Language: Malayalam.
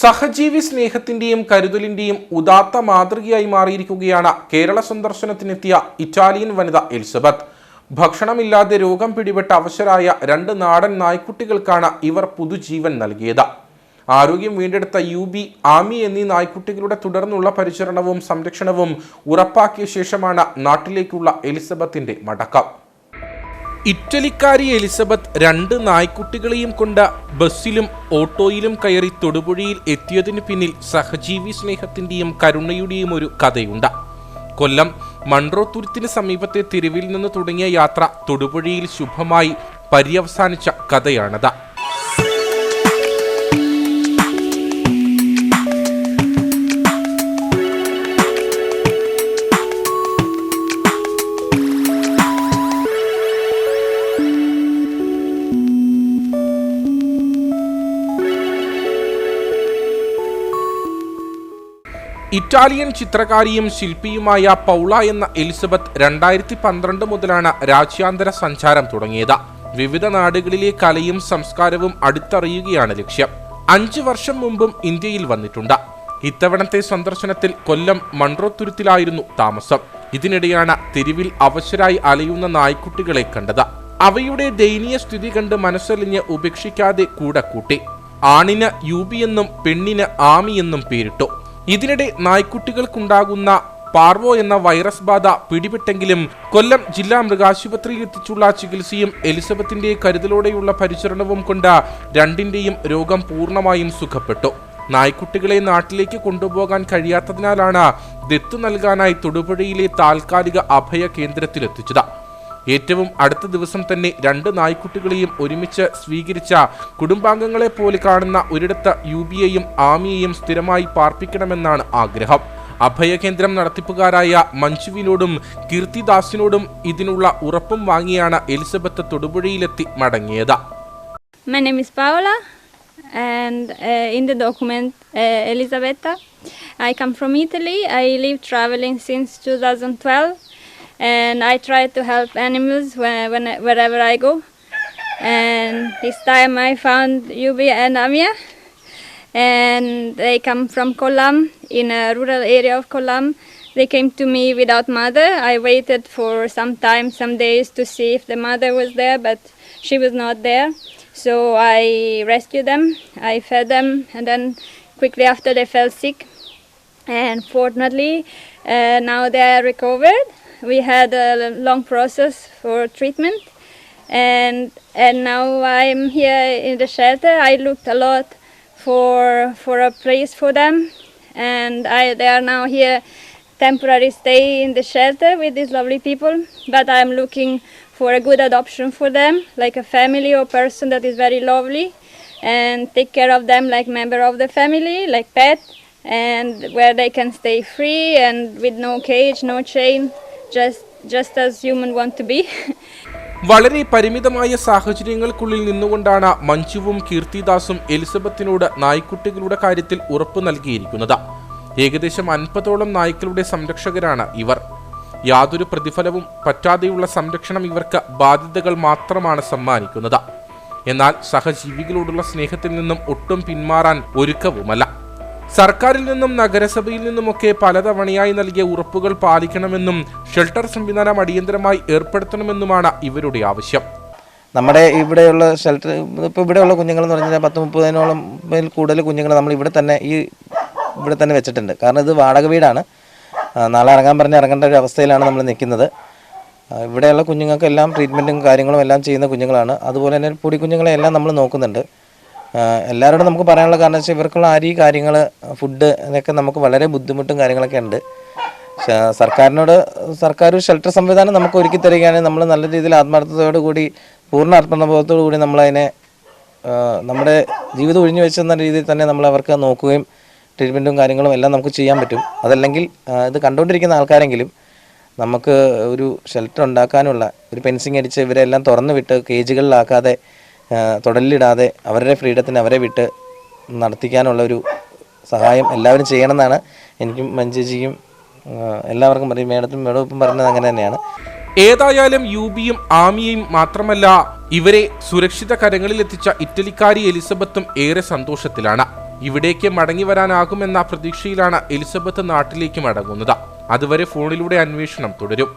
സഹജീവി സ്നേഹത്തിന്റെയും കരുതലിന്റെയും ഉദാത്ത മാതൃകയായി മാറിയിരിക്കുകയാണ് കേരള സന്ദർശനത്തിനെത്തിയ ഇറ്റാലിയൻ വനിത എലിസബത്ത്. ഭക്ഷണമില്ലാതെ രോഗം പിടിപെട്ട അവശരായ രണ്ട് നാടൻ നായ്ക്കുട്ടികൾക്കാണ് ഇവർ പുതുജീവൻ നൽകിയത്. ആരോഗ്യം വീണ്ടെടുത്ത യു ബി ആമി എന്നീ നായ്ക്കുട്ടികളുടെ തുടർന്നുള്ള പരിചരണവും സംരക്ഷണവും ഉറപ്പാക്കിയ ശേഷമാണ് നാട്ടിലേക്കുള്ള എലിസബത്തിന്റെ മടക്കം. ഇറ്റലിക്കാരി എലിസബത്ത് രണ്ട് നായ്ക്കുട്ടികളെയും കൊണ്ട ബസ്സിലും ഓട്ടോയിലും കയറി തൊടുപുഴയിൽ എത്തിയതിനു പിന്നിൽ സഹജീവി സ്നേഹത്തിന്റെയും കരുണയുടെയും ഒരു കഥയുണ്ട്. കൊല്ലം മൺറോത്തുരുത്തിന് സമീപത്തെ തെരുവിൽ നിന്ന് തുടങ്ങിയ യാത്ര തൊടുപുഴയിൽ ശുഭമായി പര്യവസാനിച്ച കഥയാണത്. ഇറ്റാലിയൻ ചിത്രകാരിയും ശില്പിയുമായ പൗള എന്ന എലിസബത്ത് രണ്ടായിരത്തി പന്ത്രണ്ട് മുതലാണ് രാജ്യാന്തര സഞ്ചാരം തുടങ്ങിയത്. വിവിധ നാടുകളിലെ കലയും സംസ്കാരവും അടുത്തറിയുകയാണ് ലക്ഷ്യം. അഞ്ചു വർഷം മുമ്പും ഇന്ത്യയിൽ വന്നിട്ടുണ്ട്. ഇത്തവണത്തെ സന്ദർശനത്തിൽ കൊല്ലം മൺട്രോത്തുരുത്തിലായിരുന്നു താമസം. ഇതിനിടെയാണ് തെരുവിൽ അവശരായി അലയുന്ന നായ്ക്കുട്ടികളെ കണ്ടത്. അവയുടെ ദയനീയ സ്ഥിതി കണ്ട് മനസ്സലിഞ്ഞ് ഉപേക്ഷിക്കാതെ കൂടെ കൂട്ടി. ആണിന് യൂബി എന്നും പെണ്ണിന് ആമി എന്നും പേരിട്ടു. ഇതിനിടെ നായ്ക്കുട്ടികൾക്കുണ്ടാകുന്ന പാർവോ എന്ന വൈറസ് ബാധ പിടിപെട്ടെങ്കിലും കൊല്ലം ജില്ലാ മൃഗാശുപത്രിയിൽ എത്തിച്ചുള്ള ചികിത്സയും എലിസബത്തിന്റെ കരുതലോടെയുള്ള പരിചരണവും കൊണ്ട് രണ്ടിന്റെയും രോഗം പൂർണമായും സുഖപ്പെട്ടു. നായ്ക്കുട്ടികളെ നാട്ടിലേക്ക് കൊണ്ടുപോകാൻ കഴിയാത്തതിനാലാണ് ദത്തു നൽകാനായി തൊടുപുഴയിലെ താൽക്കാലിക അഭയ കേന്ദ്രത്തിലെത്തിച്ചത്. ഏറ്റവും അടുത്ത ദിവസം തന്നെ രണ്ട് നായ്ക്കുട്ടികളെയും ഒരുമിച്ച് സ്വീകരിച്ച കുടുംബാംഗങ്ങളെ പോലെ കാണുന്ന ഒരിടത്ത് യു ബിയെയും ആമിയെയും സ്ഥിരമായി പാർപ്പിക്കണമെന്നാണ് ആഗ്രഹം അഭയകേന്ദ്രം നടത്തിപ്പുകാരായ മഞ്ജുവിനോടും കീർത്തിദാസിനോടും ഇതിനുള്ള ഉറപ്പും വാങ്ങിയാണ് എലിസബത്ത് തൊടുപുഴയിലെത്തി മടങ്ങിയത് My name is Paola, and uh, in the document uh, Elisabetta. I come from Italy. I live traveling since 2012, and I try to help animals when, when, wherever I go. And this time I found Yubi and Amia, and they come from Kolam, in a rural area of Kolam. They came to me without mother. I waited for some time, some days, to see if the mother was there, but she was not there. So I rescued them, I fed them, and then quickly after they fell sick. And fortunately, uh, now they are recovered. We had a long process for treatment, and and now I'm here in the shelter. I looked a lot for for a place for them, and I they are now here temporary stay in the shelter with these lovely people. But I'm looking for a good adoption for them, like a family or person that is very lovely, and take care of them like member of the family, like pet, and where they can stay free and with no cage, no chain, just as human want to be. വളരെ പരിമിതമായ സാഹചര്യങ്ങൾക്കുള്ളിൽ നിന്നുകൊണ്ടാണ് മഞ്ജുവും കീർത്തിദാസും എലിസബത്തിനോട് നായ്ക്കുട്ടികളുടെ കാര്യത്തിൽ ഉറപ്പ് നൽകിയിരിക്കുന്നത്. ഏകദേശം അൻപതോളം നായ്ക്കളുടെ സംരക്ഷകരാണ് ഇവർ. യാതൊരു പ്രതിഫലവും പറ്റാതെയുള്ള സംരക്ഷണം ഇവർക്ക് ബാധ്യതകൾ മാത്രമാണ് സമ്മാനിക്കുന്നത്. എന്നാൽ സഹജീവികളോടുള്ള സ്നേഹത്തിൽ നിന്നും ഒട്ടും പിന്മാറാൻ ഒരുക്കവുമല്ല. സർക്കാരിൽ നിന്നും നഗരസഭയിൽ നിന്നുമൊക്കെ പലതവണയായി നൽകിയ ഉറപ്പുകൾ പാലിക്കണമെന്നും ഷെൽട്ടർ സംവിധാനം അടിയന്തരമായി ഏർപ്പെടുത്തണമെന്നുമാണ് ഇവരുടെ ആവശ്യം. നമ്മുടെ ഇവിടെയുള്ള ഷെൽട്ടർ ഇപ്പോൾ ഇവിടെയുള്ള കുഞ്ഞുങ്ങൾ എന്ന് പറഞ്ഞാൽ പത്ത് മുപ്പതിനോളം കൂടുതൽ കുഞ്ഞുങ്ങൾ നമ്മൾ ഇവിടെ തന്നെ ഈ ഇവിടെ തന്നെ വെച്ചിട്ടുണ്ട്. കാരണം ഇത് വാടക വീടാണ്. നാളെ ഇറങ്ങാൻ പറഞ്ഞ് ഇറങ്ങേണ്ട ഒരു അവസ്ഥയിലാണ് നമ്മൾ നിൽക്കുന്നത്. ഇവിടെയുള്ള കുഞ്ഞുങ്ങൾക്കെല്ലാം ട്രീറ്റ്മെന്റും കാര്യങ്ങളും എല്ലാം ചെയ്യുന്ന കുഞ്ഞുങ്ങളാണ്. അതുപോലെ തന്നെ പൊടി കുഞ്ഞുങ്ങളെ എല്ലാം നമ്മൾ നോക്കുന്നുണ്ട്. എല്ലാവരോടും നമുക്ക് പറയാനുള്ള കാരണം വെച്ചാൽ ഇവർക്കുള്ള അരി കാര്യങ്ങൾ ഫുഡ് ഇതൊക്കെ നമുക്ക് വളരെ ബുദ്ധിമുട്ടും കാര്യങ്ങളൊക്കെ ഉണ്ട്. സർക്കാരിനോട് സർക്കാർ ഷെൽട്ടർ സംവിധാനം നമുക്ക് ഒരുക്കി തരികയാണെങ്കിൽ നമ്മൾ നല്ല രീതിയിൽ ആത്മാർത്ഥതയോടു കൂടി പൂർണ അർപ്പണബോധത്തോടു കൂടി നമ്മളതിനെ നമ്മുടെ ജീവിതം ഒഴിഞ്ഞു വെച്ചെന്ന രീതിയിൽ തന്നെ നമ്മൾ അവർക്ക് നോക്കുകയും ട്രീറ്റ്മെന്റും കാര്യങ്ങളും എല്ലാം നമുക്ക് ചെയ്യാൻ പറ്റും. അതല്ലെങ്കിൽ ഇത് കണ്ടുകൊണ്ടിരിക്കുന്ന ആൾക്കാരെങ്കിലും നമുക്ക് ഒരു ഷെൽട്ടർ ഉണ്ടാക്കാനുള്ള ഒരു പെൻസിങ് അടിച്ച് ഇവരെല്ലാം തുറന്നു വിട്ട് കേജുകളിലാക്കാതെ ആ, തുടലിലിടാതെ അവരുടെ ഫ്രീഡത്തിന് അവരെ വിട്ട് നടത്തിക്കാനുള്ള ഒരു സഹായം എല്ലാവരും ചെയ്യണമെന്നാണ് എനിക്കും മഞ്ജുജിയും എല്ലാവർക്കും പറയും. മേഡത്തും മേഡവും പറഞ്ഞത് അങ്ങനെ തന്നെയാണ്. ഏതായാലും യുബിയും ആമിയയും മാത്രമല്ല ഇവരെ സുരക്ഷിത കരങ്ങളിൽ എത്തിച്ച ഇറ്റലിക്കാരി എലിസബത്തും ഏറെ സന്തോഷത്തിലാണ്. ഇവിടേക്ക് മടങ്ങി വരാനാകുമെന്ന പ്രതീക്ഷയിലാണ് എലിസബത്ത് നാട്ടിലേക്ക് മടങ്ങുന്നത്. അതുവരെ ഫോണിലൂടെ അന്വേഷണം തുടരും.